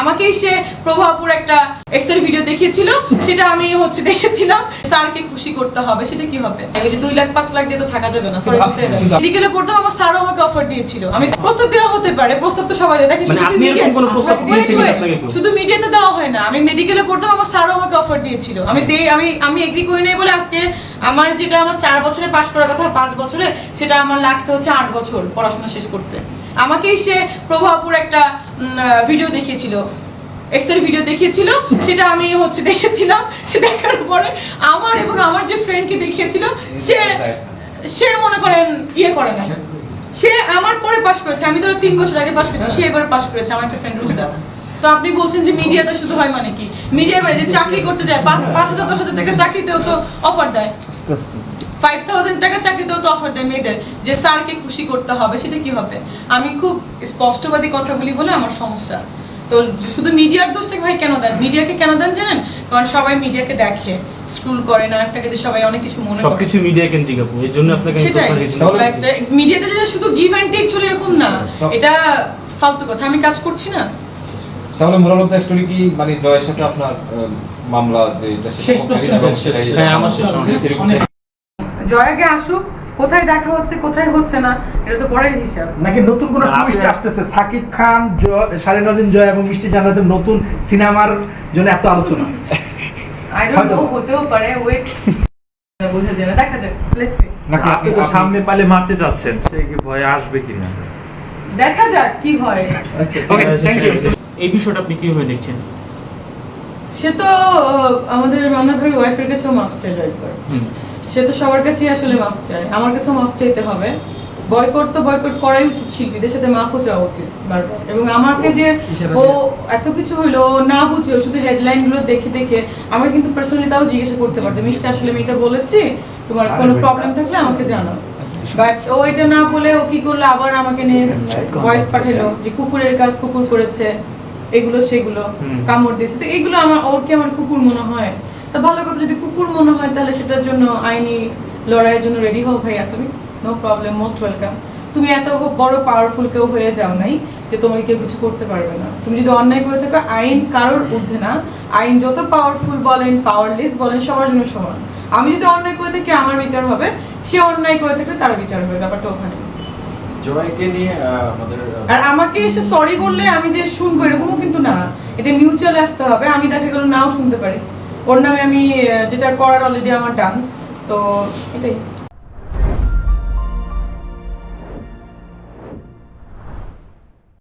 আমাকেই সে প্রভাবপুর একটা Excel video দেখিয়েছিল সেটা আমি হচ্ছে দেখেছিলাম। স্যারকে খুশি করতে হবে সেটা কি হবে? এই যে দুই লাখ পাঁচ লাখ দিয়ে তো থাকা যাবে না মেডিকেলে পড়তাম আমার স্যারও আমাকে অফার দিয়েছিল। আমি প্রস্তাব দেওয়া হতে পারে প্রস্তাব তো সবাই দেয়। মানে শুধু মিডিয়াতে দেওয়া হয় না আমি মেডিকেলে পড়তাম আমার স্যারও আমাকে অফার দিয়েছিল। আমি দে আমি আমি এগ্রি করি নাই বলে আজকে আমার যেটা আমার চার বছরে পাশ করার কথা পাঁচ বছরে সেটা আমার লাগছে হচ্ছে আট বছর পড়াশোনা শেষ করতে। আমাকেই সে প্রভাবপুর একটা ভিডিও দেখিয়েছিল। এক্সেল ভিডিও দেখিয়েছিল, সেটা আমি হচ্ছে দেখেছিলাম, সে দেখার পরে আমার এবং আমার যে ফ্রেন্ডকে দেখিয়েছিল, সে সে মনে করেন ইয়ে করে নাই। সে আমার পরে পাশ করেছে, আমি তো তিন বছর আগে পাশ করেছি, সে এবার পাশ করেছে, আমার একটা ফ্রেন্ড রুজদা তো আপনি বলছেন যে মিডিয়াতে শুধু হয় মানে কি? মিডিয়ার বাইরে যে চাকরি করতে যায়, পাঁচ হাজার, দশ হাজার টাকা চাকরিতেও তো অফার দেয়। ফাইভ থাউজেন্ড টাকা চাকরিতেও তো অফার দেয় মেয়েদের যে স্যারকে খুশি করতে হবে সেটা কি হবে? আমি খুব স্পষ্টবাদী কথা বলি বলে আমার সমস্যা। তো শুধু মিডিয়ার দোষটাকে ভাই কেন দেন? মিডিয়াকে কেন দেন জানেন? কারণ সবাই মিডিয়াকে দেখে স্ক্রুল করে না একটাকে যে সবাই অনেক কিছু মনে করে। সবকিছু মিডিয়া কেন্দ্রিক আপু এর জন্য আপনাকে সেটাই। মিডিয়াতে যে শুধু গিভ অ্যান্ড টেক চলে এরকম না এটা ফালতু কথা আমি কাজ করছি না। তাহলে মোরাল অফ দ্য স্টোরি কি মানে জয়ের সাথে আপনার মামলা যে এটা শেষ প্রশ্ন। হ্যাঁ, আমার শেষ জয়াকে আসুক কোথায় দেখা হচ্ছে কোথায় হচ্ছে না এটা তো পরের হিসাব। নাকি নতুন কোন টুইস্ট আসতেছে? সাকিব খান শালীন নজীন জয় এবং মিষ্টি জান্নাতের নতুন সিনেমার জন্য এত আলোচনা। আই ডোন্ট নো হতেও পারে ওয়েট বোঝা যায় না দেখা যাক লেটস সি নাকি আপনি তো সামনে পালে মারতে যাচ্ছেন সে কি ভয়ে আসবে কিনা? দেখা যাক কি হয়। ওকে থ্যাংক ইউ এই বিষয়টা আপনি কীভাবে দেখছেন? সে তো আমাদের মান্না ভাই ওয়াইফের কাছেও চাইলো একবার। হুম। সে তো সবার কাছেই আসলে মাফ চায়। আমার কাছেও মাফ চাইতে হবে। বয়কট তো বয়কট করাই উচিত শিল্পীদের সাথে মাফও চাওয়া উচিত বারবার। এবং আমাকে যে ও এত কিছু হলো না বুঝে শুধু হেডলাইনগুলো দেখে দেখে আমার কিন্তু পার্সোনালি তাও জিজ্ঞাসা করতে পারতো মিষ্টি আসলে আমি এটা বলেছি? তোমার কোনো প্রবলেম থাকলে আমাকে জানাও। বাট ও এটা না বলে ও কি করল আবার আমাকে নিয়ে ভয়েস পাঠালো যে কুকুরের কাজ কুকুর করেছে এগুলো সেগুলো কামড় দিয়েছে। তো এগুলো আমার ওর কি আমার কুকুর মনে হয়? তা ভালো কথা যদি কুকুর মনে হয় তাহলে সেটার জন্য আইনি লড়াইয়ের জন্য রেডি হও ভাইয়া তুমি। নো প্রবলেম মোস্ট ওয়েলকাম তুমি এত বড় পাওয়ারফুল কেউ হয়ে যাও নাই যে তোমাকে কেউ কিছু করতে পারবে না। তুমি যদি অন্যায় করে থাকো আইন কারোর ঊর্ধ্বে না। আইন যত পাওয়ারফুল বলেন পাওয়ারলেস বলেন সবার জন্য সমান। আমি যদি অন্যায় করে থাকি আমার বিচার হবে। সে অন্যায় করে থাকলে তার বিচার হবে ব্যাপারটা ওখানে। জয়কে নিয়ে আমাদের আর আমাকে এসে সরি বললে আমি যে শুনব এরকমও কিন্তু না। এটা মিউচুয়ালি আসতে হবে। আমি দেখা গেল নাও শুনতে পারি। ওর নামে আমি যেটা করার অলরেডি আমার ডান তো এটাই।